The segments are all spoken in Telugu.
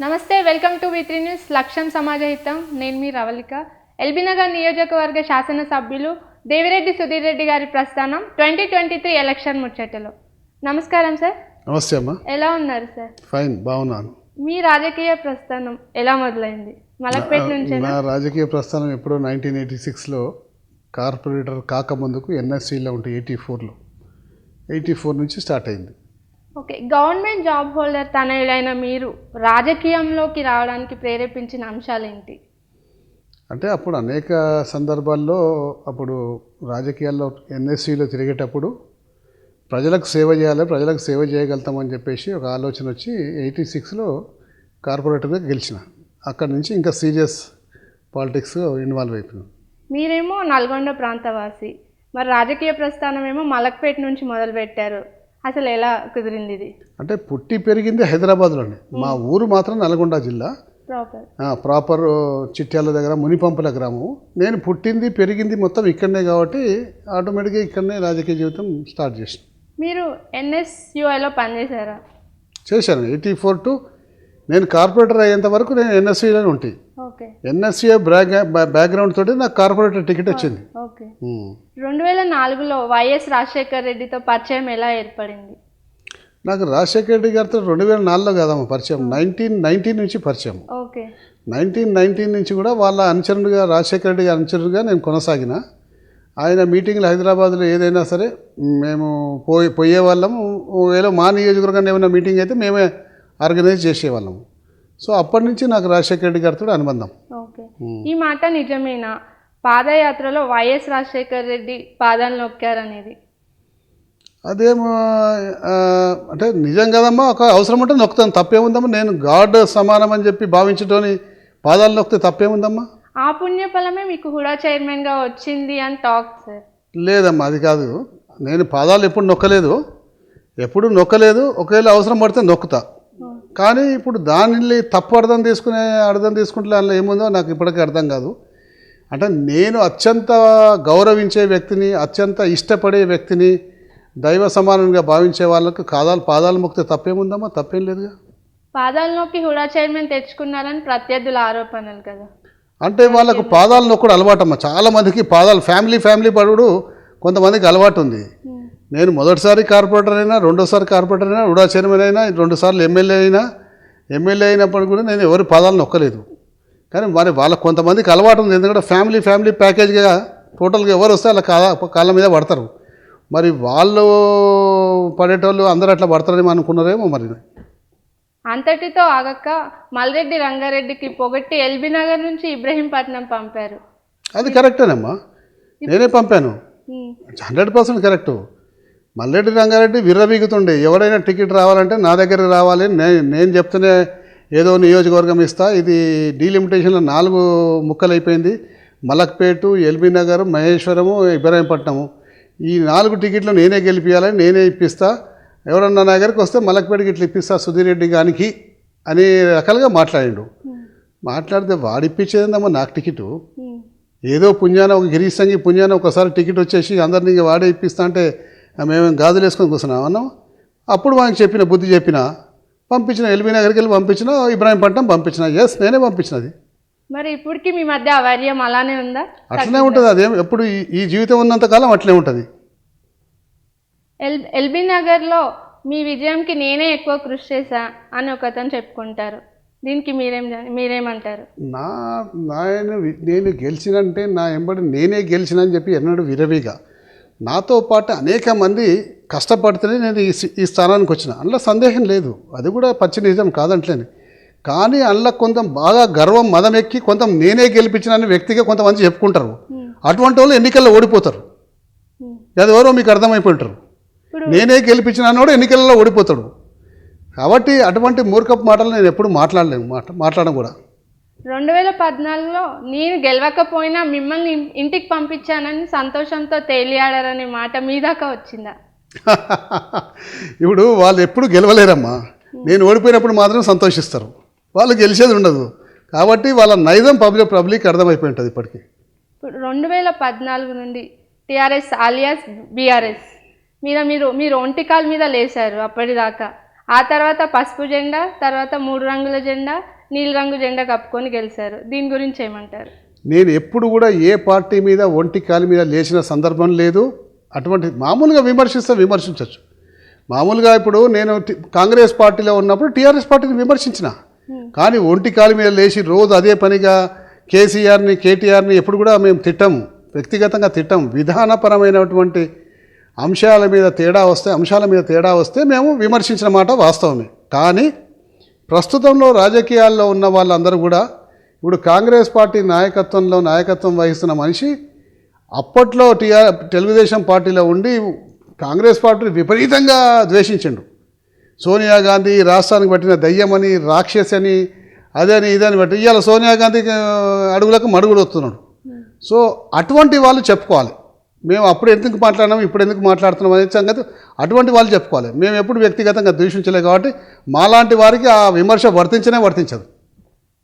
నమస్తే వెల్కమ్ టు విత్రి న్యూస్ లక్ష్యం సమాజహితం. నేను మీ రవళిక. ఎల్బీనగర్ నియోజకవర్గ శాసనసభ్యులు దేవిరెడ్డి సుధీర్ రెడ్డి గారి ప్రస్థానం ట్వంటీ ట్వంటీ త్రీ ఎలక్షన్ ముచ్చటలో. నమస్కారం సార్. నమస్తే అమ్మా. ఎలా ఉన్నారు సార్? ఫైన్ బాగున్నాను. మీ రాజకీయ ప్రస్థానం ఎలా మొదలైంది? మలక్పేట నుంచి నా రాజకీయ ప్రస్థానం ఎప్పుడో నైన్టీన్ ఎయిటీ సిక్స్లో కార్పొరేటర్ కాకముందుకు ఎన్ఎస్సీలో ఉంటే ఎయిటీ ఫోర్లో. ఎయిటీ ఫోర్ నుంచి స్టార్ట్ అయింది. ఓకే గవర్నమెంట్ జాబ్ హోల్డర్ తనయుడైన మీరు రాజకీయంలోకి రావడానికి ప్రేరేపించిన అంశాలు ఏంటి అంటే అప్పుడు అనేక సందర్భాల్లో అప్పుడు రాజకీయాల్లో ఎన్ఎస్సీలో తిరిగేటప్పుడు ప్రజలకు సేవ చేయాలి ప్రజలకు సేవ చేయగలుగుతామని చెప్పేసి ఒక ఆలోచన వచ్చి ఎయిటీ సిక్స్లో కార్పొరేటర్గా గెలిచిన. అక్కడి నుంచి ఇంకా సీరియస్ పాలిటిక్స్ ఇన్వాల్వ్ అయిపోయినాను మీరేమో నల్గొండ ప్రాంతవాసి మరి రాజకీయ ప్రస్థానం ఏమో మలక్పేట నుంచి మొదలుపెట్టారు. అసలు ఎలా కుదిరింది ఇది? అంటే పుట్టి పెరిగింది హైదరాబాద్లోనే. మా ఊరు మాత్రం నల్గొండ జిల్లా. ప్రాపర్. చిట్యాల దగ్గర మునిపంపుల గ్రామం. నేను పుట్టింది పెరిగింది మొత్తం ఇక్కడనే కాబట్టి ఆటోమేటిక్గా ఇక్కడనే రాజకీయ జీవితం స్టార్ట్ చేసిన. మీరు ఎన్ఎస్యుఐలో పనిచేశారా? చేశాను. ఎయిటీ ఫోర్ టు నేను కార్పొరేటర్ అయ్యేంత వరకు నేను ఎన్ఎస్సీలోనే ఉంటాయి బ్యాక్ బ్యాక్గ్రౌండ్ తోటి నాకు కార్పొరేటర్ టికెట్ వచ్చింది. రెండు వేల నాలుగులో వైఎస్ రాజశేఖర్ రెడ్డితో పరిచయం ఎలా ఏర్పడింది? నాకు రాజశేఖర రెడ్డి గారితో రెండు వేల నాలుగులో కాదమ్మా పరిచయం. నైన్టీన్ నైన్టీన్ నుంచి పరిచయం. ఓకే. నైన్టీన్ నైన్టీన్ నుంచి కూడా వాళ్ళ అనుచరుడుగా రాజశేఖర రెడ్డి గారి అనుచరుడుగా నేను కొనసాగిన. ఆయన మీటింగ్లు హైదరాబాద్లో ఏదైనా సరే మేము పోయి పోయే వాళ్ళము ఒకవేళ మా నియోజకవర్గాన్ని ఏమైనా మీటింగ్ అయితే మేమే ఆర్గనైజ్ చేసేవాళ్ళము. సో అప్పటి నుంచి నాకు రాజశేఖర రెడ్డి గారితో అనుబంధం. ఓకే. ఈ మాట నిజమేనా? పాదయాత్రలో వైఎస్ రాజశేఖర్ రెడ్డి పాదాలు నొక్కారనేది. అదేమో అంటే నిజం కదమ్మా ఒక అవసరం ఉంటే నొక్కుతాను తప్పేముందమ్మా? నేను గాడ్ సమానం అని చెప్పి భావించటోని పాదాలు నొక్కితే తప్పేముందమ్మా? ఆ పుణ్యఫలమే మీకు హుడా చైర్మన్గా వచ్చింది అని టాక్ సార్. లేదమ్మా అది కాదు. నేను పాదాలు ఎప్పుడు నొక్కలేదు. ఎప్పుడు నొక్కలేదు. ఒకవేళ అవసరం పడితే నొక్కుతా. కానీ ఇప్పుడు దానిని తప్పు అర్థం తీసుకునే అర్థం తీసుకుంటే అందులో ఏముందో నాకు ఇప్పటికీ అర్థం కాదు. అంటే నేను అత్యంత గౌరవించే వ్యక్తిని అత్యంత ఇష్టపడే వ్యక్తిని దైవ సమానంగా భావించే వాళ్ళకు కాదాలు పాదాలు మొక్కితే తప్పేముందమ్మా? తప్పేం లేదుగా. పాదాలు నొక్కి హుడా చైర్మన్ తెచ్చుకున్నారని ప్రత్యర్థుల ఆరోపణలు కదా. అంటే వాళ్ళకు పాదాలు నొక్కడు అలవాటమ్మా. చాలా మందికి పాదాలు ఫ్యామిలీ ఫ్యామిలీ పడుడు కొంతమందికి అలవాటు ఉంది. నేను మొదటిసారి కార్పొరేటర్ అయినా రెండోసారి కార్పొరేటర్ అయినా ఉడా చైర్మన్ అయినా రెండు సార్లు ఎమ్మెల్యే అయినా ఎమ్మెల్యే అయినప్పుడు కూడా నేను ఎవరి పాదాలు నొక్కలేదు. కానీ మరి వాళ్ళకి కొంతమందికి అలవాటు ఉంది. ఎందుకంటే ఫ్యామిలీ ఫ్యామిలీ ప్యాకేజ్గా టోటల్గా ఎవరు వస్తే వాళ్ళ కాళ్ళ కాళ్ళ మీద పడతారు. మరి వాళ్ళు పడేటోళ్ళు అందరూ అట్లా పడతారని అనుకున్నారేమో మరి. అంతటితో ఆగక మల్రెడ్డి రంగారెడ్డికి పొగట్టి ఎల్బీ నగర్ నుంచి ఇబ్రహీంపట్నం పంపారు. అది కరెక్టేనమ్మా. నేనే పంపాను. Hundred percent correct. Mallareddy Rangareddy విర్రబీగుతుండే ఎవడైనా టికెట్ రావాలంటే నా దగ్గర రావాలి. నేను నేను చెప్తూనే ఏదో నియోజకవర్గం ఇస్తా. ఇది డీలిమిటేషన్లో నాలుగు ముక్కలు అయిపోయింది మలక్పేటు ఎల్బీ నగర్ మహేశ్వరము ఇబ్రాహీంపట్నము. ఈ నాలుగు టికెట్లు నేనే గెలిపించాలని నేనే ఇప్పిస్తా. ఎవరన్నా నా దగ్గరికి వస్తే మలక్పేటకి ఇట్లా ఇప్పిస్తా సుధీర్ రెడ్డి గానికి అని రకాలుగా మాట్లాడిండు. మాట్లాడితే వాడిప్పించేదమ్మా నాకు టికెటు? ఏదో పుణ్యాన ఒక గిరీశంగి పుణ్యాన ఒకసారి టికెట్ వచ్చేసి అందరినీ వాడే ఇప్పిస్తా అంటే మేము గాజులు వేసుకొని కూర్చున్నాం. అన్నాం. అప్పుడు వానికి చెప్పిన బుద్ధి చెప్పిన పంపించిన ఎల్బీ నగర్కి వెళ్ళి పంపించిన ఇబ్రాహీంపట్నం పంపించిన. ఎస్ నేనే పంపించినది. మరి ఇప్పటికి మీ మధ్య అవర్యం అలానే ఉందా? అట్లనే ఉంటుంది. అదేం ఎప్పుడు ఈ- జీవితం ఉన్నంతకాలం అట్లే ఉంటుంది. ఎల్ ఎల్బీ నగర్లో మీ విజయంకి నేనే ఎక్కువ కృషి చేశా అని ఒకతను చెప్పుకుంటారు. దీనికి మీరేం మీరేమంటారు? నా నాయన నేను గెలిచినంటే నా ఎంబడి నేనే గెలిచిన అని చెప్పి ఎన్నడూ విరవిగా. నాతో పాటు అనేక మంది కష్టపడితేనే నేను ఈ ఈ స్థానానికి వచ్చిన. అందులో సందేహం లేదు. అది కూడా పచ్చి నిజం కాదంటలేని. కానీ అందులో కొంత బాగా గర్వం మదం ఎక్కి కొంత నేనే గెలిపించిన వ్యక్తిగా కొంతమంది చెప్పుకుంటారు. అటువంటి వాళ్ళు ఎన్నికల్లో ఓడిపోతారు. ఉమ్. అది ఎవరో మీకు అర్థమైపోయి ఉంటారు ఇప్పుడు నేనే గెలిపించిన అన్నోడు ఎన్నికలలో ఓడిపోతాడు. కాబట్టి అటువంటి మూర్ఖపు మాటలు నేను ఎప్పుడు మాట్లాడలేను. మాట మాట్లాడడం కూడా. రెండు వేల పద్నాలుగులో నేను గెలవకపోయినా మిమ్మల్ని ఇంటికి పంపించానని సంతోషంతో తేలియాడారనే మాట మీ దాకా వచ్చిందా? ఇప్పుడు వాళ్ళు ఎప్పుడు గెలవలేరమ్మా. నేను ఓడిపోయినప్పుడు మాత్రం సంతోషిస్తారు. వాళ్ళు గెలిచేది ఉండదు. కాబట్టి వాళ్ళ నైజం పబ్లిక్ పబ్లిక్ అర్థమైపోయి ఉంటుంది ఇప్పటికీ. ఇప్పుడు రెండు వేల పద్నాలుగు నుండి టిఆర్ఎస్ ఆలియాస్ బీఆర్ఎస్ మీద మీరు మీరు ఒంటికాల మీద లేశారు అప్పటిదాకా. ఆ తర్వాత పసుపు జెండా తర్వాత మూడు రంగుల జెండా నీలిరంగు జెండా కప్పుకొని గెలిచారు. దీని గురించి ఏమంటారు? నేను ఎప్పుడు కూడా ఏ పార్టీ మీద ఒంటి కాలి మీద లేచిన సందర్భం లేదు. అటువంటి మామూలుగా విమర్శిస్తే విమర్శించవచ్చు మామూలుగా ఇప్పుడు నేను కాంగ్రెస్ పార్టీలో ఉన్నప్పుడు టీఆర్ఎస్ పార్టీని విమర్శించిన. కానీ ఒంటి కాలి మీద లేచి రోజు అదే పనిగా కేసీఆర్ని కేటీఆర్ని ఎప్పుడు కూడా మేము తిట్టము. వ్యక్తిగతంగా తిట్టం విధానపరమైనటువంటి అంశాల మీద తేడా వస్తే అంశాల మీద తేడా వస్తే మేము విమర్శించిన మాట వాస్తవమే. కానీ ప్రస్తుతంలో రాజకీయాల్లో ఉన్న వాళ్ళందరూ కూడా ఇప్పుడు కాంగ్రెస్ పార్టీ నాయకత్వంలో నాయకత్వం వహిస్తున్న మనిషి అప్పట్లో టీఆర్ తెలుగుదేశం పార్టీలో ఉండి కాంగ్రెస్ పార్టీని విపరీతంగా ద్వేషించిండు. సోనియా గాంధీ రాష్ట్రానికి పట్టిన దయ్యమని రాక్షసి అదని ఇదని బట్టి ఇవాళ సోనియా గాంధీ అడుగులకు మడుగులు వస్తున్నాడు. సో అటువంటి వాళ్ళు చెప్పుకోవాలి. మేము అప్పుడు ఎందుకు మాట్లాడినాం ఇప్పుడు ఎందుకు మాట్లాడుతున్నాం అనే సంగతి అటువంటి వాళ్ళు చెప్పుకోవాలి. మేము ఎప్పుడు వ్యక్తిగతంగా దూషించలేదు కాబట్టి మాలాంటి వారికి ఆ విమర్శ వర్తించనే వర్తించదు.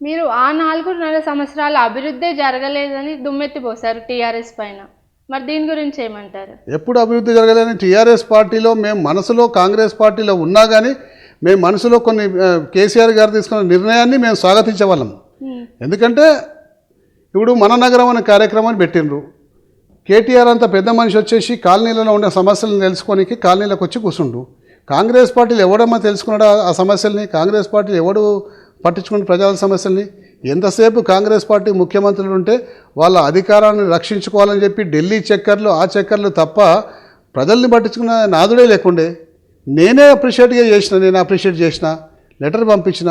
మీరు ఆ నాలుగున్నర సంవత్సరాల అభివృద్ధే జరగలేదని దుమ్మెత్తిపోశారు టీఆర్ఎస్ పైన. మరి దీని గురించి ఏమంటారు? ఎప్పుడు అభివృద్ధి జరగలేని టీఆర్ఎస్ పార్టీలో మేము మనసులో కాంగ్రెస్ పార్టీలో ఉన్నా కానీ మేము మనసులో కొన్ని కేసీఆర్ గారు తీసుకున్న నిర్ణయాన్ని మేము స్వాగతించే వాళ్ళం. హ్మ్. ఎందుకంటే ఇప్పుడు మన నగరం అనే కార్యక్రమాన్ని పెట్టిండ్రు. కేటీఆర్ అంత పెద్ద మనిషి వచ్చేసి కాలనీలలో ఉండే సమస్యలను తెలుసుకోనికి కాలనీలకు వచ్చి కూర్చుండు కాంగ్రెస్ పార్టీలు ఎవడమ్మా తెలుసుకున్నాడు ఆ- సమస్యల్ని? కాంగ్రెస్ పార్టీలు ఎవడు పట్టించుకుని ప్రజల సమస్యల్ని? ఎంతసేపు కాంగ్రెస్ పార్టీ ముఖ్యమంత్రులు ఉంటే వాళ్ళ అధికారాన్ని రక్షించుకోవాలని చెప్పి ఢిల్లీ చక్కర్లు ఆ చక్కర్లు తప్ప ప్రజల్ని పట్టించుకున్న నాదుడే లేకుండే. నేనే అప్రిషియేట్గా చేసిన నేను అప్రిషియేట్ చేసిన లెటర్ పంపించిన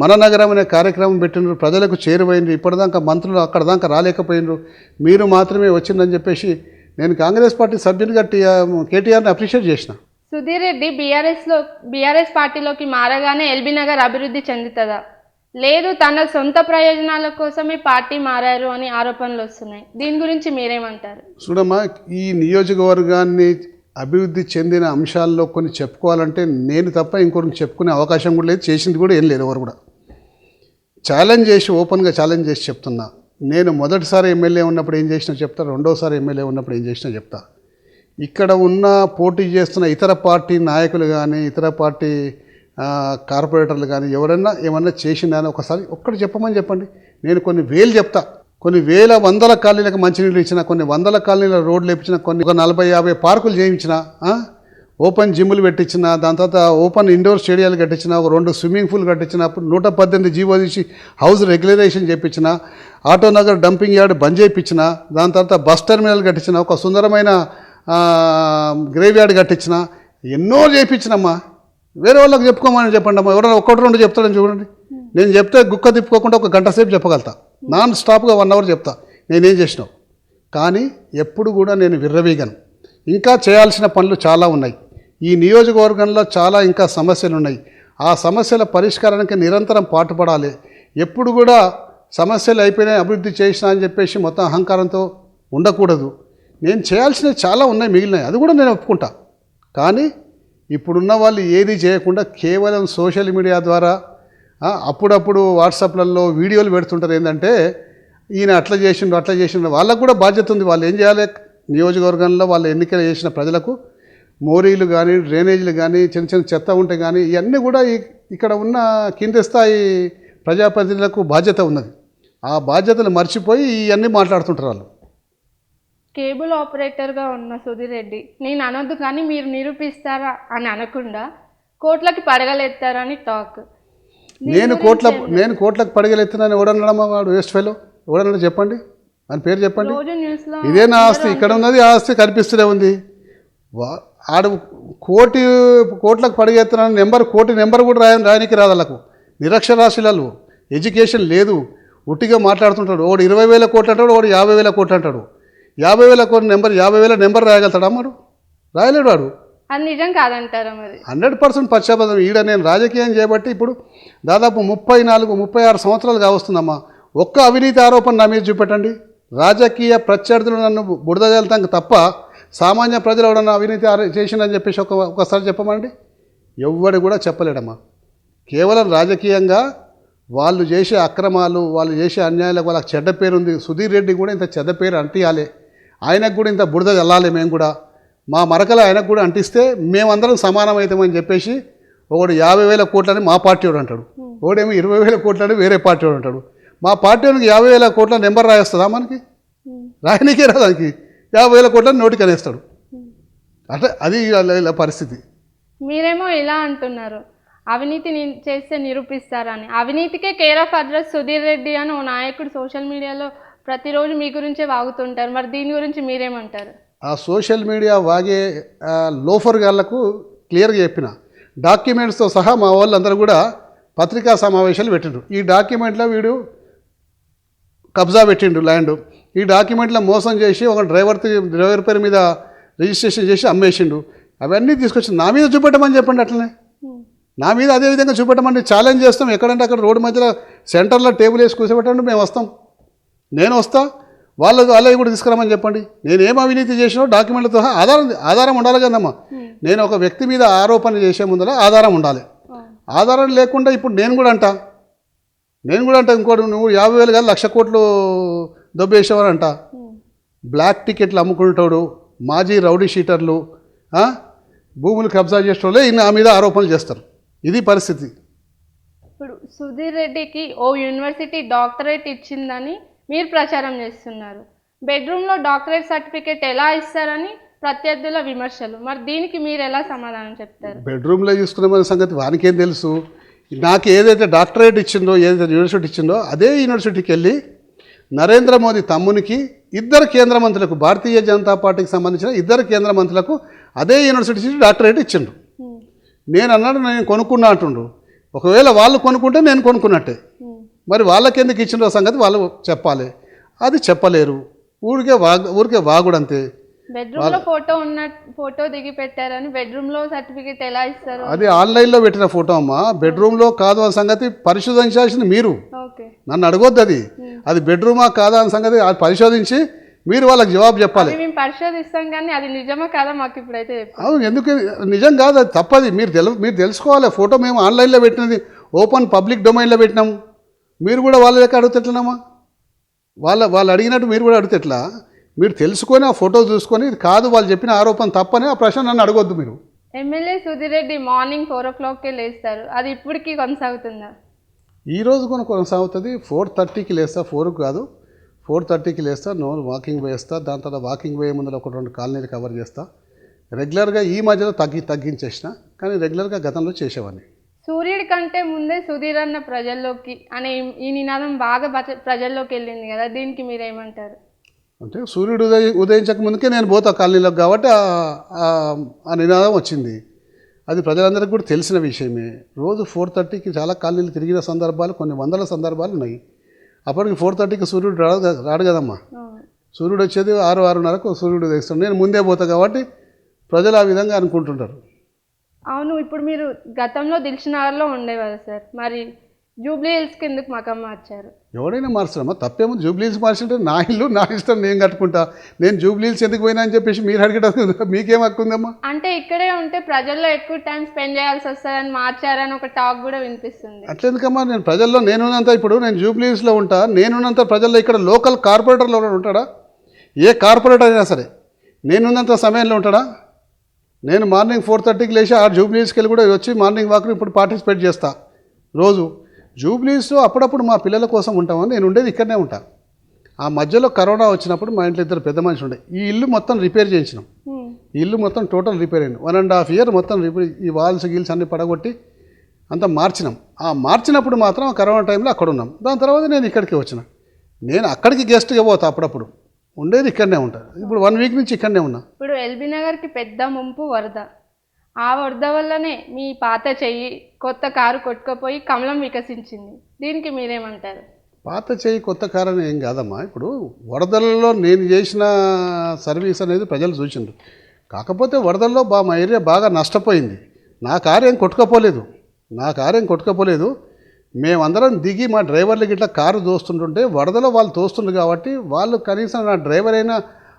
మన నగరం అనే కార్యక్రమం పెట్టినారు ప్రజలకు చేరువైంది ఇప్పటిదాకా మంత్రులు అక్కడ దాకా రాలేకపోయినరు. మీరు మాత్రమే వచ్చిందని చెప్పేసి నేను కాంగ్రెస్ పార్టీ సభ్యునిగా కేటీఆర్ని అప్రిషియేట్ చేసిన. సుధీర్ రెడ్డి బీఆర్ఎస్లో బీఆర్ఎస్ పార్టీలోకి మారగానే ఎల్బీ నగర్ అభివృద్ధి చెందుతుందా? లేదు తన సొంత ప్రయోజనాల కోసమే పార్టీ మారారు అని ఆరోపణలు వస్తున్నాయి. దీని గురించి మీరేమంటారు? చూడమ్మా ఈ నియోజకవర్గాన్ని అభివృద్ధి చెందిన అంశాల్లో కొన్ని చెప్పుకోవాలంటే నేను తప్ప ఇంకొకరికి చెప్పుకునే అవకాశం కూడా లేదు చేసింది కూడా ఏం లేదు ఎవరు కూడా. ఛాలెంజ్ చేసి ఓపెన్గా ఛాలెంజ్ చేసి చెప్తున్నా. నేను మొదటిసారి ఎమ్మెల్యే ఉన్నప్పుడు ఏం చేసినా చెప్తా రెండోసారి ఎమ్మెల్యే ఉన్నప్పుడు ఏం చేసినా చెప్తా. ఇక్కడ ఉన్న పోటీ చేస్తున్న ఇతర పార్టీ నాయకులు కానీ ఇతర పార్టీ కార్పొరేటర్లు కానీ ఎవరైనా ఏమన్నా చేసిందా అని ఒకసారి ఒక్కటి చెప్పమని చెప్పండి. నేను కొన్ని వేలు చెప్తా. కొన్ని వేల వందల కాలనీలకు మంచినీళ్ళు ఇచ్చిన కొన్ని వందల కాలనీల రోడ్లు వేపించిన కొన్ని ఒక నలభై యాభై పార్కులు చేయించిన ఓపెన్ జిమ్లు పెట్టించిన దాని తర్వాత ఓపెన్ ఇండోర్ స్టేడియాలు కట్టించిన ఒక రెండు స్విమ్మింగ్ పూల్ కట్టించినప్పుడు నూట పద్దెనిమిది జీవో తీసి హౌస్ రెగ్యులరేషన్ చేయించిన ఆటో నగర్ డంపింగ్ యార్డ్ బంద్ చేయించిన దాని తర్వాత బస్ టెర్మినల్ కట్టించిన ఒక సుందరమైన గ్రేవ్ యార్డ్ కట్టించిన ఎన్నో చేయించినమ్మా. వేరే వాళ్ళకి చెప్పుకోమని చెప్పండి అమ్మా. ఎవరైనా ఒకటి రెండు చెప్తాడని చూడండి. నేను చెప్తే గుక్క తిప్పుకోకుండా ఒక గంట సేపు చెప్పగలుగుతా. నాన్ స్టాప్గా వన్ అవర్ చెప్తా. నేనేం చేసినావు? కానీ ఎప్పుడు కూడా నేను విర్రవీగను. ఇంకా చేయాల్సిన పనులు చాలా ఉన్నాయి. ఈ నియోజకవర్గంలో చాలా ఇంకా సమస్యలు ఉన్నాయి ఆ సమస్యల పరిష్కారానికి నిరంతరం పాటుపడాలి. ఎప్పుడు కూడా సమస్యలు అయిపోయినాయి అభివృద్ధి చేసినా అని చెప్పేసి మొత్తం అహంకారంతో ఉండకూడదు. నేను చేయాల్సినవి చాలా ఉన్నాయి మిగిలినాయి. అది కూడా నేను ఒప్పుకుంటా. కానీ ఇప్పుడున్న వాళ్ళు ఏది చేయకుండా కేవలం సోషల్ మీడియా ద్వారా అప్పుడప్పుడు వాట్సాప్లలో వీడియోలు పెడుతుంటారు. ఏంటంటే ఈయన అట్లా చేసిండు అట్లా చేసిండు వాళ్ళకు కూడా బాధ్యత ఉంది. వాళ్ళు ఏం చేయాలి? నియోజకవర్గంలో వాళ్ళు ఎన్నికలు చేసిన ప్రజలకు మోరీలు కానీ డ్రైనేజీలు కానీ చిన్న చిన్న చెత్త ఉంటే కానీ ఇవన్నీ కూడా ఇక్కడ ఉన్న కింది స్థాయి ప్రజాప్రతినిధులకు బాధ్యత ఉన్నది. ఆ బాధ్యతలు మర్చిపోయి ఇవన్నీ మాట్లాడుతుంటారు వాళ్ళు. కేబుల్ ఆపరేటర్గా ఉన్న సుధీర్ రెడ్డి నేను అనొద్దు కానీ మీరు నిరూపిస్తారా? అని అనకుండా కోట్లకి పడగలెత్తారని టాక్. నేను కోట్ల నేను కోట్లకు పడగలెత్తున్నాను ఎవడన్నాడమ్మా వాడు వేస్ట్ ఫెలో ఎవడన్నాడు చెప్పండి. అని పేరు చెప్పండి. ఇదే నా ఆస్తి ఇక్కడ ఉన్నది ఆస్తి కనిపిస్తూనే ఉంది. వా- ఆడు కోటి కోట్లకు పడిగెత్తున్నాను నెంబర్ కోటి నెంబర్ కూడా రాయని రాయనికి రాదు వాళ్ళకు. నిరక్షరాస్యులు ఎడ్యుకేషన్ లేదు ఉట్టిగా మాట్లాడుతుంటాడు. వాడు ఇరవై వేల కోట్లు అంటాడు వాడు యాభై వేల కోట్లు అంటాడు. యాభై వేల కోటి నెంబర్ యాభై వేల నెంబర్ రాయగలుగుతాడు అమ్మాడు రాయలేడు వాడు. అది నిజం కాదంటారా మరి. హండ్రెడ్ పర్సెంట్ పశ్చాత్తాపం. ఈడ నేను రాజకీయం చేయబట్టి ఇప్పుడు దాదాపు ముప్పై నాలుగు ముప్పై ఆరు సంవత్సరాలు కావస్తుందమ్మా. ఒక్క అవినీతి ఆరోపణ నా మీద చూపెట్టండి. రాజకీయ ప్రత్యర్థులు నన్ను బుడద జల్తానికి తప్ప సామాన్య ప్రజలు ఎవడన్నా అవినీతి ఆరో- చేసిండని చెప్పేసి ఒక ఒకసారి చెప్పమండి? ఎవ్వడు కూడా చెప్పలేడమ్మా. కేవలం రాజకీయంగా వాళ్ళు చేసే అక్రమాలు వాళ్ళు చేసే అన్యాయాలకు వాళ్ళకి చెడ్డ పేరు ఉంది సుధీర్ రెడ్డి కూడా ఇంత చెడ్డ పేరు అంటియాలి. ఆయనకు కూడా ఇంత బురద చల్లాలి మేము కూడా. మా మరకలు ఆయనకు కూడా అంటిస్తే మేమందరం సమానమవుతామని చెప్పేసి ఒకడు యాభై వేల కోట్లని మా పార్టీ వాడు అంటాడు. ఒకడేమో ఇరవై వేల కోట్లని వేరే పార్టీ వాడు అంటాడు. మా పార్టీ వాడికి యాభై వేల కోట్ల నెంబర్ రాయిస్తుందా మనకి? రాయనికే రాదానికి యాభై వేల కోట్లని నోటికి అనేస్తాడు అంటే అది ఇలా పరిస్థితి. మీరేమో ఇలా అంటున్నారు. అవినీతి చేస్తే నిరూపిస్తారని. అవినీతికే care of address Sudheer Reddy అని ఓ నాయకుడు సోషల్ మీడియాలో ప్రతిరోజు మీ గురించే వాగుతుంటారు. మరి దీని గురించి మీరేమంటారు? ఆ సోషల్ మీడియా వాగే లోఫర్ గాళ్ళకు క్లియర్గా చెప్పిన. డాక్యుమెంట్స్తో సహా మా వాళ్ళందరూ కూడా పత్రికా సమావేశాలు పెట్టిండ్రు. ఈ డాక్యుమెంట్లో వీడు కబ్జా పెట్టిండు ల్యాండ్. ఈ డాక్యుమెంట్లో మోసం చేసి ఒక డ్రైవర్ డ్రైవర్ పేరు మీద రిజిస్ట్రేషన్ చేసి అమ్మేసిండు. అవన్నీ తీసుకొచ్చి నా మీద చూపెట్టమని చెప్పండి అట్లనే. నా మీద అదే విధంగా చూపెట్టమని ఛాలెంజ్ చేస్తాం. ఎక్కడంటే అక్కడ రోడ్డు మధ్యలో సెంటర్లో టేబుల్ వేసి కూర్చోబెట్టండి మేము వస్తాం. నేను వస్తా వాళ్ళకు వాళ్ళవి కూడా తీసుకురామని చెప్పండి. నేను ఏం అవినీతి చేసినో డాక్యుమెంట్లతో ఆధారం ఆధారం ఉండాలి కదమ్మా. నేను ఒక వ్యక్తి మీద ఆరోపణ చేసే ముందర ఆధారం ఉండాలి. ఆధారం లేకుండా ఇప్పుడు నేను కూడా అంటా. నేను కూడా అంటా ఇంకోటి నువ్వు యాభై వేలు కాదు లక్ష కోట్లు దొబ్బేసేవారు అంట బ్లాక్ టికెట్లు అమ్ముకుంటాడు మాజీ రౌడీ షీటర్లు ఆ? భూములు కబ్జా చేసేవాళ్ళే ఈ నా మీద ఆరోపణలు చేస్తారు. ఇది పరిస్థితి. ఇప్పుడు సుధీర్ రెడ్డికి ఓ యూనివర్సిటీ డాక్టరేట్ ఇచ్చిందని మీరు ప్రచారం చేస్తున్నారు. బెడ్రూమ్లో డాక్టరేట్ సర్టిఫికేట్ ఎలా ఇస్తారని ప్రత్యర్థుల విమర్శలు. మరి దీనికి మీరు ఎలా సమాధానం చెప్తారు? బెడ్రూమ్లో చూసుకునే సంగతి వానికేం తెలుసు. నాకు ఏదైతే డాక్టరేట్ ఇచ్చిందో ఏదైతే యూనివర్సిటీ ఇచ్చిందో అదే యూనివర్సిటీకి వెళ్ళి నరేంద్ర మోదీ తమ్మునికి ఇద్దరు కేంద్ర మంత్రులకు భారతీయ జనతా పార్టీకి సంబంధించిన ఇద్దరు కేంద్ర మంత్రులకు అదే యూనివర్సిటీ డాక్టరేట్ ఇచ్చిండు నేను అన్నాడు నేను కొనుక్కున్నా అంటుండ్రు. ఒకవేళ వాళ్ళు కొనుక్కుంటే నేను కొనుక్కున్నట్టే. మరి వాళ్ళకి ఎందుకు ఇచ్చిండ్రో సంగతి వాళ్ళు చెప్పాలి. అది చెప్పలేరు. ఊరికే వాగ్ ఊరికే వాగుడు అంతే బెడ్రూమ్లో ఫోటో ఉన్న ఫోటో దిగి పెట్టారని బెడ్రూమ్లో సర్టిఫికేట్ ఎలా ఇస్తారు? అది ఆన్లైన్లో పెట్టిన ఫోటో అమ్మా. బెడ్రూమ్లో కాదు అనే సంగతి పరిశోధించాల్సింది మీరు. నన్ను అడగొద్దు అది. అది బెడ్రూమా కాదా అనే సంగతి అది పరిశోధించి మీరు వాళ్ళకి జవాబు చెప్పాలి. మేము పరిశోధిస్తాం కానీ అది నిజమా కాదా మాకు ఇప్పుడైతే అవును ఎందుకు నిజం కాదు అది తప్పది. మీరు తెలు మీరు తెలుసుకోవాలి. ఫోటో మేము ఆన్లైన్లో పెట్టినది. ఓపెన్ పబ్లిక్ డొమైన్లో పెట్టినాము మీరు కూడా వాళ్ళ దగ్గర అడిగితే ఎట్లనమ్మా? వాళ్ళ వాళ్ళు అడిగినట్టు మీరు కూడా అడిగితే ఎట్లా? మీరు తెలుసుకొని ఆ ఫోటో చూసుకొని ఇది కాదు వాళ్ళు చెప్పిన ఆరోపణ తప్పని ఆ ప్రశ్న నన్ను అడగొద్దు మీరు. MLA Sudheer Reddy morning four ఓ క్లాక్కే లేస్తారు. అది ఇప్పటికీ కొనసాగుతుందా? ఈ రోజు కూడా కొనసాగుతుంది. ఫోర్ థర్టీకి లేస్తా. ఫోర్కి కాదు. ఫోర్ థర్టీకి లేస్తా. నో వాకింగ్ వేస్తా. దాని తర్వాత వాకింగ్ పోయే ముందర ఒక రెండు కాలనీలు కవర్ చేస్తా. రెగ్యులర్గా ఈ మధ్యలో తగ్గి తగ్గించేసిన కానీ రెగ్యులర్గా గతంలో చేసేవాడిని. సూర్యుడి కంటే ముందే సుధీర్ అన్న ప్రజల్లోకి అనే ఈ- నినాదం బాగా ప్రజ- ప్రజల్లోకి వెళ్ళింది కదా. దీనికి మీరేమంటారు? అంటే సూర్యుడు ఉదయ ఉదయించక ముందుకే నేను పోతా కాలనీలోకి కాబట్టి ఆ- నినాదం వచ్చింది. అది ప్రజలందరికీ కూడా తెలిసిన విషయమే. రోజు ఫోర్ థర్టీకి చాలా కాలనీలు తిరిగిన సందర్భాలు కొన్ని వందల సందర్భాలు ఉన్నాయి. అప్పటికి ఫోర్ థర్టీకి సూర్యుడు రాడు రాడు కదమ్మా. సూర్యుడు వచ్చేది ఆరు ఆరున్నరకు సూర్యుడు తెస్తాడు నేను ముందే పోతా కాబట్టి ప్రజలు ఆ విధంగా అనుకుంటుంటారు. అవును ఇప్పుడు మీరు గతంలో దిల్షునగర్లో ఉండేవారు సార్. మరి జూబ్లీ హిల్స్కి ఎందుకు మకం మార్చారు ఎవడైనా మార్చడమ్మా తప్పేమో జూబ్లీల్స్ మార్చుంటే నా ఇల్లు నా ఇష్టం నేను కట్టుకుంటా. నేను జూబ్లీల్స్ ఎందుకు పోయినా అని చెప్పేసి మీరు అడగడం మీకేం హక్కు ఉందమ్మా? అంటే ఇక్కడే ఉంటే ప్రజల్లో ఎక్కువ టైం స్పెండ్ చేయాల్సి వస్తుందని మార్చారని ఒక టాక్ కూడా వినిపిస్తుంది. అట్లెందుకమ్మా? నేను ప్రజల్లో నేనున్నంత ఇప్పుడు నేను జూబ్లీస్లో ఉంటా. నేనున్నంత ప్రజల్లో ఇక్కడ లోకల్ కార్పొరేటర్లో ఉంటాడా? ఏ కార్పొరేటర్ అయినా సరే. నేనున్నంత సమయంలో ఉంటాడా? నేను మార్నింగ్ ఫోర్ థర్టీకి లేచి ఆ జూబ్లీస్కి వెళ్ళి కూడా వచ్చి మార్నింగ్ వాక్ ఇప్పుడు పార్టిసిపేట్ చేస్తా. రోజు. జూబ్లీస్ అప్పుడప్పుడు మా పిల్లల కోసం ఉంటామని నేను ఉండేది ఇక్కడనే ఉంటా. ఆ మధ్యలో కరోనా వచ్చినప్పుడు మా ఇంట్లో ఇద్దరు పెద్ద మనిషి ఉండే. ఈ ఇల్లు మొత్తం రిపేర్ చేయించినాం. ఈ ఇల్లు మొత్తం టోటల్ రిపేర్ అయింది. వన్ అండ్ హాఫ్ ఇయర్ మొత్తం రిపేర్ ఈ వాల్స్ గీల్స్ అన్ని పడగొట్టి అంతా మార్చినాం. ఆ మార్చినప్పుడు మాత్రం కరోనా టైంలో అక్కడ ఉన్నాం. దాని తర్వాత నేను ఇక్కడికి వచ్చిన. నేను అక్కడికి గెస్ట్గా పోతా అప్పుడప్పుడు. ఉండేది ఇక్కడనే ఉంటా. ఇప్పుడు వన్ వీక్ నుంచి ఇక్కడనే ఉన్నా. ఇప్పుడు ఎల్బీ నగర్కి పెద్ద ముంపు వరద. ఆ వరద వల్లనే మీ పాత చెయ్యి కొత్త కారు కొట్టుకుపోయి కమలం వికసించింది. దీనికి మీరేమంటారు? పాత చేయి కొత్త కారు అని ఏం కాదమ్మా. ఇప్పుడు వరదలలో నేను చేసిన సర్వీస్ అనేది ప్రజలు చూసిండ్రు. కాకపోతే వరదల్లో బా మా ఏరియా బాగా నష్టపోయింది. నా కారు ఏం కొట్టుకపోలేదు. నా కారు ఏం కొట్టుకపోలేదు. మేమందరం దిగి మా డ్రైవర్లకి ఇట్లా కారు తోస్తుంటుంటే వరదలో వాళ్ళు తోస్తుండ్రు కాబట్టి వాళ్ళు కనీసం నా డ్రైవర్ అయినా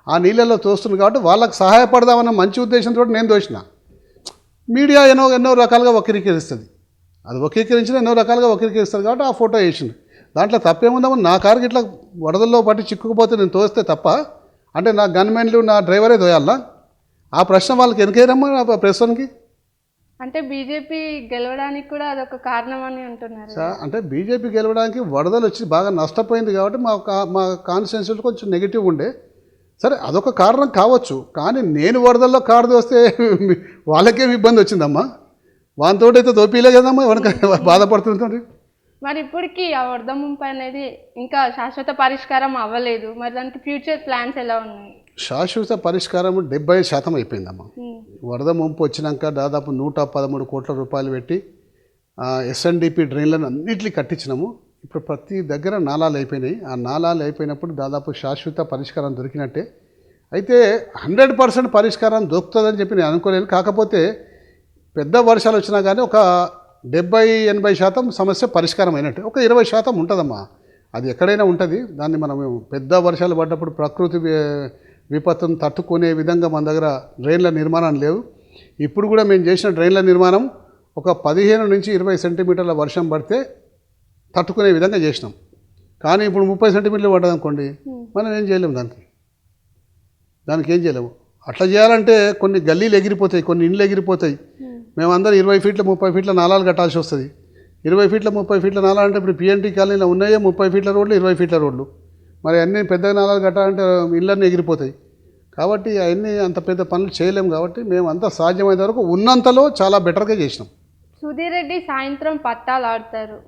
ఆ నీళ్ళలో తోస్తుంది కాబట్టి వాళ్ళకి సహాయపడదామన్న మంచి ఉద్దేశంతో నేను దోసిన మీడియా ఎన్నో ఎన్నో రకాలుగా వక్రీకరిస్తుంది. అది వక్రీకరించిన ఎన్నో రకాలుగా వక్రీకరిస్తారు కాబట్టి ఆ ఫోటో వేసింది దాంట్లో తప్పేముందామో నా కారుకి ఇట్లా వరదల్లో పట్టి చిక్కుకుపోతే నేను తోస్తే తప్ప అంటే నా గన్మెన్లు నా డ్రైవరే తోయాలా ఆ ప్రశ్న వాళ్ళకి ఎందుకైరమ్మా ప్రశ్నకి అంటే బీజేపీ గెలవడానికి కూడా అదొక కారణం అని అంటున్నారు అంటే బీజేపీ గెలవడానికి వరదలు వచ్చి బాగా నష్టపోయింది కాబట్టి మా మా కాన్స్టిట్యున్సీలో కొంచెం నెగిటివ్ ఉండే. సరే అదొక కారణం కావచ్చు కానీ నేను వరదల్లో కారు వస్తే వాళ్ళకేం ఇబ్బంది వచ్చిందమ్మా? వానితో అయితే దోపీలే కదమ్మా ఎవరికి బాధపడుతుంది మరి ఇప్పటికి ఆ వరద ముంపు అనేది ఇంకా శాశ్వత పరిష్కారం అవ్వలేదు. మరి దానికి ఫ్యూచర్ ప్లాన్స్ ఎలా ఉన్నాయి? శాశ్వత పరిష్కారం డెబ్బై శాతం అయిపోయిందమ్మా. వరద ముంపు వచ్చినాక దాదాపు నూట పదమూడు కోట్ల రూపాయలు పెట్టి ఎస్ఎన్డిపి డ్రైన్లను అన్నింటినీ కట్టించినాము. ఇప్పుడు ప్రతి దగ్గర నాళాలు అయిపోయినాయి. ఆ నాలాలు అయిపోయినప్పుడు దాదాపు శాశ్వత పరిష్కారం దొరికినట్టే. అయితే హండ్రెడ్ పర్సెంట్ పరిష్కారం దొరుకుతుందని చెప్పి నేను అనుకోలేను కాకపోతే పెద్ద వర్షాలు వచ్చినా కానీ ఒక డెబ్బై ఎనభై శాతం సమస్య పరిష్కారం అయినట్టు. ఒక ఇరవై శాతం ఉంటుందమ్మా. అది ఎక్కడైనా ఉంటుంది. దాన్ని మనం పెద్ద వర్షాలు పడ్డప్పుడు ప్రకృతి విపత్తును తట్టుకునే విధంగా మన దగ్గర డ్రైన్ల నిర్మాణం లేవు. ఇప్పుడు కూడా మేము చేసిన డ్రైన్ల నిర్మాణం ఒక పదిహేను నుంచి ఇరవై సెంటీమీటర్ల వర్షం పడితే తట్టుకునే విధంగా చేసినాం. కానీ ఇప్పుడు ముప్పై సెంటీమీటర్లు పడ్డది అనుకోండి మనం ఏం చేయలేము దానికి. దానికి ఏం చేయలేము. అట్లా చేయాలంటే కొన్ని గల్లీలు ఎగిరిపోతాయి కొన్ని ఇండ్లు ఎగిరిపోతాయి. మేమందరం ఇరవై ఫీట్ల ముప్పై ఫీట్ల నాలాలు కట్టాల్సి వస్తుంది. ఇరవై ఫీట్ల ముప్పై ఫీట్ల నాలా అంటే ఇప్పుడు పిఎన్టీ కాలనీలో ఉన్నాయే ముప్పై ఫీట్ల రోడ్లు ఇరవై ఫీట్ల రోడ్లు. మరి అన్నీ పెద్ద నాలాలు కట్టాలంటే ఇళ్ళన్నీ ఎగిరిపోతాయి. కాబట్టి అవన్నీ అంత పెద్ద పనులు చేయలేము కాబట్టి మేము అంతా సాధ్యమైనంత వరకు ఉన్నంతలో చాలా బెటర్గా చేసినాం. సుధీర్ రెడ్డి సాయంత్రం పత్తాలు ఆడతారు.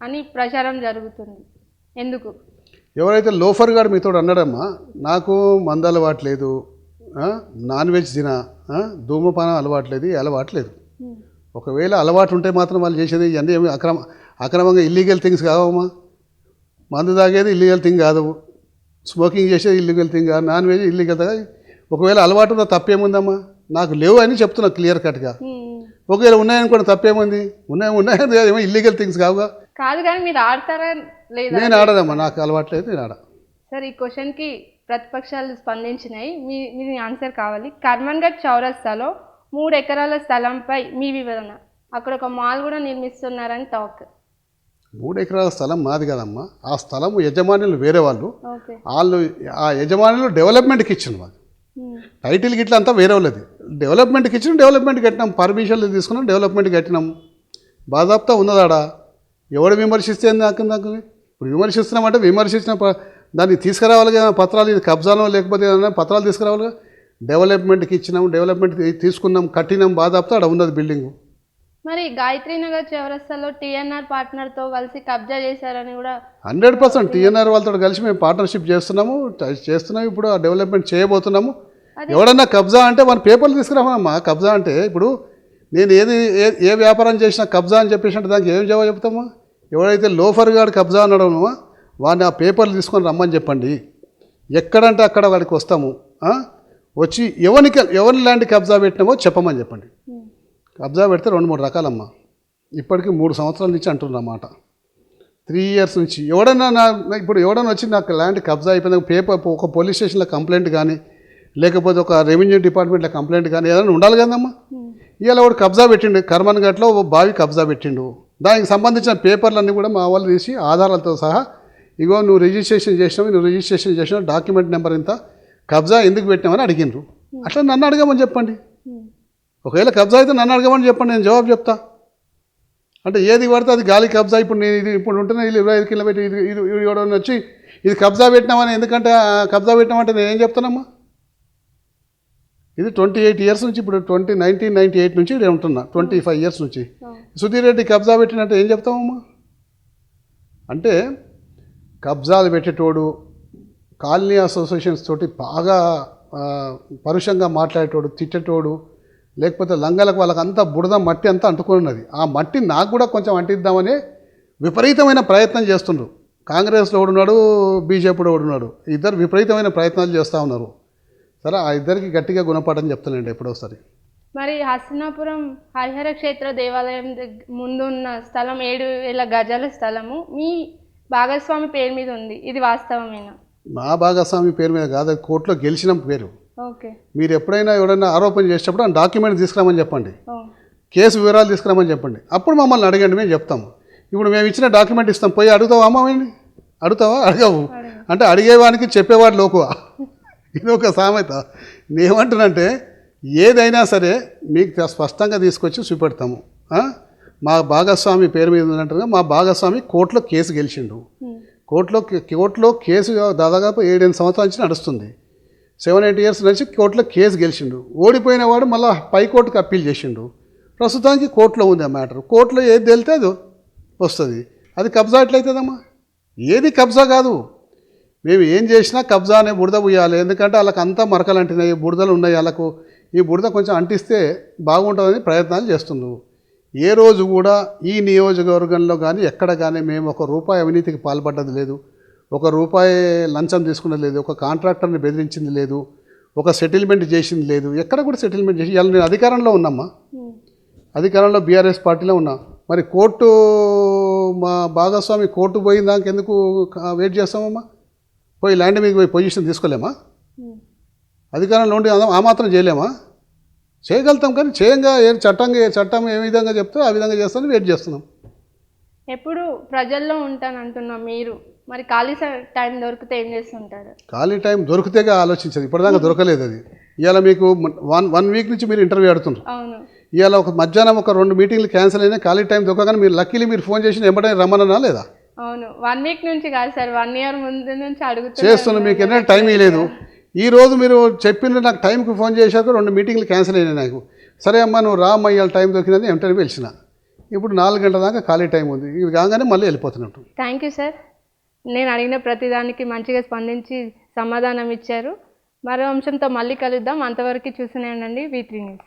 అని ప్రచారం జరుగుతుంది. ఎందుకు? ఎవరైతే లోఫర్ గారు మీతో అన్నాడమ్మా నాకు మంద అలవాటు లేదు ఆ, నాన్ వెజ్ తిన ధూమపానం అలవాటు లేదు ఈ అలవాటు లేదు. ఉమ్, ఒకవేళ అలవాటు ఉంటే మాత్రం వాళ్ళు చేసేది ఇవన్నీ ఏమి అక్రమ అక్రమంగా ఇల్లీగల్ థింగ్స్ కావమ్మా. మందు తాగేది ఇల్లీగల్ థింగ్ కాదు. స్మోకింగ్ చేసేది ఇల్లీగల్ థింగ్ కాదు. నాన్ వెజ్ ఇల్లీగల్ ఒకవేళ అలవాటు ఉన్న తప్పేముందమ్మా? నాకు లేవు అని చెప్తున్నా క్లియర్ కట్గా. ఒకవేళ ఉన్నాయనుకోండి తప్పేముంది? ఉన్నాయి ఉన్నాయని ఏమో ఇల్లీగల్ థింగ్స్ కావుగా. కాదు కానీ మీరు ఆడతారా లేదా నేను ఆడదమ్మా నాకు అలవాటు లేదు నేను ఆడ. సార్ ఈ క్వశ్చన్కి ప్రతిపక్షాలు స్పందించినాయి. మీ మీ ఆన్సర్ కావాలి. కర్మన్ఘట్ చౌరస్తాలో మూడు ఎకరాల స్థలంపై మీ వివరణ. అక్కడ ఒక మాల్ కూడా నిర్మిస్తున్నారని టాక్ మూడు ఎకరాల స్థలం మాది కదమ్మా. ఆ స్థలం యజమానులు వేరే వాళ్ళు. వాళ్ళు ఆ యజమానులు డెవలప్మెంట్కి ఇచ్చింది మాకు టైటిల్ గిట్ల అంతా వేరే వాళ్ళది. డెవలప్మెంట్కి ఇచ్చిన డెవలప్మెంట్ కట్టినాం. పర్మిషన్లు తీసుకున్నాం డెవలప్మెంట్ కట్టినాం. బాధాప్తా ఉన్నదాడా? ఎవడు విమర్శిస్తే నాకు నాకు ఇప్పుడు విమర్శిస్తున్నామంటే విమర్శించిన ప- దాన్ని తీసుకురావాలి కదా పత్రాలు ఇది కబ్జానో లేకపోతే ఏదైనా పత్రాలు తీసుకురావాలిగా డెవలప్మెంట్కి ఇచ్చినాం డెవలప్మెంట్ తీసుకున్నాం కట్టినాం బాధాప్తా అక్కడ ఉన్నది బిల్డింగు మరి గాయత్రి నగర్ చౌరస్తాలో టీఎన్ఆర్ పార్ట్నర్తో కలిసి కబ్జా చేశారని కూడా హండ్రెడ్ పర్సెంట్ టీఎన్ఆర్ వాళ్ళతో కలిసి మేము పార్ట్నర్షిప్ చేస్తున్నాము చ- చేస్తున్నాం ఇప్పుడు ఆ డెవలప్మెంట్ చేయబోతున్నాము. ఎవడన్నా కబ్జా అంటే మన పేపర్లు తీసుకురామమ్మా కబ్జా అంటే ఇప్పుడు నేను ఏది ఏ ఏ వ్యాపారం చేసినా కబ్జా అని చెప్పేసినట్టు దానికి ఏం జవాబు చెప్తామా? ఎవడైతే లోఫర్ గాడు కబ్జా అనడమో వాడిని ఆ పేపర్లు తీసుకొని రమ్మని చెప్పండి. ఎక్కడంటే అక్కడ వాడికి వస్తాము. వచ్చి ఎవరికి ఎవరి ల్యాండ్ కబ్జా పెట్టినామో చెప్పమని చెప్పండి. కబ్జా పెడితే రెండు మూడు రకాలమ్మా. ఇప్పటికీ మూడు సంవత్సరాల నుంచి అంటున్నమాట త్రీ ఇయర్స్ నుంచి ఎవడన్నా నా ఇప్పుడు ఎవడన్నా వచ్చి నాకు ల్యాండ్ కబ్జా అయిపోయిన పేపర్ ఒక పోలీస్ స్టేషన్లో కంప్లైంట్ కానీ లేకపోతే ఒక రెవెన్యూ డిపార్ట్మెంట్లో కంప్లైంట్ కానీ ఏదైనా ఉండాలి కదమ్మా. ఇవాళ వాడు కబ్జా పెట్టిండు కర్మన్ ఘట్లో ఓ బావి కబ్జా పెట్టిండు. దానికి సంబంధించిన పేపర్లన్నీ కూడా మా వాళ్ళు తీసి ఆధారాలతో సహా ఇగో నువ్వు రిజిస్ట్రేషన్ చేసినావు నువ్వు రిజిస్ట్రేషన్ చేసినావు డాక్యుమెంట్ నెంబర్ ఇంత కబ్జా ఎందుకు పెట్టినామని అడిగినరు అట్లా నన్ను అడగమని చెప్పండి. ఒకవేళ కబ్జా అయితే నన్ను అడగమని చెప్పండి నేను జవాబు చెప్తా. అంటే ఏది పడితే అది గాలి కబ్జా ఇప్పుడు నేను ఇది ఇప్పుడు ఉంటున్నా ఇది ఇరవై ఐదు కిలోమీటర్ ఇది ఇది ఇది వచ్చి ఇది కబ్జా పెట్టినామని ఎందుకంటే ఆ కబ్జా పెట్టినామంటే నేను ఏం చెప్తానమ్మా? ఇది ట్వంటీ ఎయిట్ ఇయర్స్ నుంచి ఇప్పుడు ట్వంటీ నైన్టీన్ నైన్టీ ఎయిట్ నుంచి నేను ఉంటున్నా ట్వంటీ ఫైవ్ ఇయర్స్ నుంచి. ఆ, సుధీర్ రెడ్డి కబ్జా పెట్టినట్టు ఏం చెప్తామమ్మా? అంటే కబ్జాలు పెట్టేటోడు కాలనీ అసోసియేషన్స్ తోటి బాగా పరుషంగా మాట్లాడేటోడు తిట్టేటోడు లేకపోతే లంగలకు వాళ్ళకి అంతా బుడద మట్టి అంతా అంటుకున్నది. ఆ మట్టి నాకు కూడా కొంచెం అంటిద్దామని విపరీతమైన ప్రయత్నం చేస్తుండ్రు. కాంగ్రెస్లో ఒకడున్నాడు బీజేపీలో ఒకడున్నాడు ఇద్దరు విపరీతమైన ప్రయత్నాలు చేస్తూ ఉన్నారు. సరే ఆ ఇద్దరికి గట్టిగా గుణపాఠం చెప్తానండి ఎప్పుడోసారి. మరి హస్తినాపురం హరిహర క్షేత్ర దేవాలయం ముందు ఉన్న స్థలం ఏడు వేల గజాల స్థలము. మీ భాగస్వామి పేరు మీద ఉంది. ఇది వాస్తవమేనా? మా భాగస్వామి పేరు మీద కాదు అది కోర్టులో గెలిచిన పేరు. ఓకే. మీరు ఎప్పుడైనా ఎవరైనా ఆరోపణ చేసేటప్పుడు ఆ డాక్యుమెంట్ తీసుకురామని చెప్పండి. కేసు వివరాలు తీసుకురామని చెప్పండి. అప్పుడు మమ్మల్ని అడగండి మేము చెప్తాము. ఇప్పుడు మేము ఇచ్చిన డాక్యుమెంట్ ఇస్తాం. పోయి అడుగుతావా అమ్మ అడుగుతావా? అడగవు. అంటే అడిగేవానికి చెప్పేవాడు లోకువా? ఇది ఒక సామెత. నేనేమంటున్నంటే ఏదైనా సరే మీకు స్పష్టంగా తీసుకొచ్చి చూపెడతాము? మా భాగస్వామి పేరు మీద ఉన్నట్టుగా మా భాగస్వామి కోర్టులో కేసు గెలిచిండు. కోర్టులో కోర్టులో కేసు దాదాపు ఏడెనిమిది సంవత్సరాల నుంచి నడుస్తుంది. సెవెన్ ఎయిట్ ఇయర్స్ నుంచి కోర్టులో కేసు గెలిచిండు. ఓడిపోయిన వాడు మళ్ళీ పైకోర్టుకు అప్పీల్ చేసిండు. ప్రస్తుతానికి కోర్టులో ఉంది ఆ మ్యాటర్. కోర్టులో ఏది తేలితే అది వస్తుంది. అది కబ్జా ఎట్లయితుందమ్మా? ఏది కబ్జా కాదు. మేము ఏం చేసినా కబ్జా అనే బురద పోయాలి ఎందుకంటే వాళ్ళకి అంతా మరకలు అంటినాయి బురదలు ఉన్నాయి వాళ్ళకు. ఈ బురద కొంచెం అంటిస్తే బాగుంటుందని ప్రయత్నాలు చేస్తున్నావు. ఏ రోజు కూడా ఈ నియోజకవర్గంలో కానీ ఎక్కడ కానీ మేము ఒక రూపాయి అవినీతికి పాల్పడ్డది లేదు. ఒక రూపాయి లంచం తీసుకున్నది లేదు. ఒక కాంట్రాక్టర్ని బెదిరించింది లేదు. ఒక సెటిల్మెంట్ చేసింది లేదు. ఎక్కడ కూడా సెటిల్మెంట్ చేసి ఇవాళ నేను అధికారంలో ఉన్నామ్మా. అధికారంలో బీఆర్ఎస్ పార్టీలో ఉన్నా. మరి కోర్టు మా భాగస్వామి కోర్టు పోయిన దానికి ఎందుకు వెయిట్ చేస్తామమ్మా? పోయి ల్యాండ్ మీద పోయి పొజిషన్ తీసుకోలేమా? అధికారంలో ఉండి ఆ- మాత్రం చేయలేమా? చేయగలుగుతాం కానీ చేయంగా ఏ చట్టంగా ఏ చట్టం ఏ విధంగా చెప్తే ఆ విధంగా చేస్తామని వెయిట్ చేస్తున్నాం. ఎప్పుడు ప్రజల్లో ఉంటానంటున్నాం మీరు. మరి ఖాళీ టైం దొరికితే ఏం చేస్తుంటారు? ఖాళీ టైం దొరికితేగా ఆలోచించదు. ఇప్పటిదాకా దొరకలేదు అది. ఇవాళ మీకు వన్ వన్ వీక్ నుంచి మీరు ఇంటర్వ్యూ ఆడుతున్నారు. ఇవాళ ఒక మధ్యాహ్నం ఒక రెండు మీటింగ్లు క్యాన్సిల్ అయినా ఖాళీ టైం దొరకగానే మీరు లక్కీలీ మీరు ఫోన్ చేసి ఎంబడే రమ్మనన్నా లేదా? అవును. వన్ వీక్ నుంచి కాదు సార్ వన్ ఇయర్ ముందు నుంచి అడుగుతున్నారు చేస్తున్నా మీకు ఎన్నో టైం ఇవ్వలేదు ఈ రోజు మీరు చెప్పింది నాకు టైంకి ఫోన్ చేశాక రెండు మీటింగ్లు క్యాన్సిల్ అయినాయి నాకు. సరే అమ్మా నువ్వు రా అమ్మ ఇవాళ టైం దొరికినది వెంటనే పిలిచిన. ఇప్పుడు నాలుగు గంటల దాకా ఖాళీ టైం ఉంది. ఇది కాగానే మళ్ళీ వెళ్ళిపోతున్నట్టు. థ్యాంక్ యూ సార్ నేను అడిగిన ప్రతిదానికి మంచిగా స్పందించి సమాధానం ఇచ్చారు. మరో అంశంతో మళ్ళీ కలుద్దాం. అంతవరకు చూసినే ఉండండి వీ త్రీ న్యూస్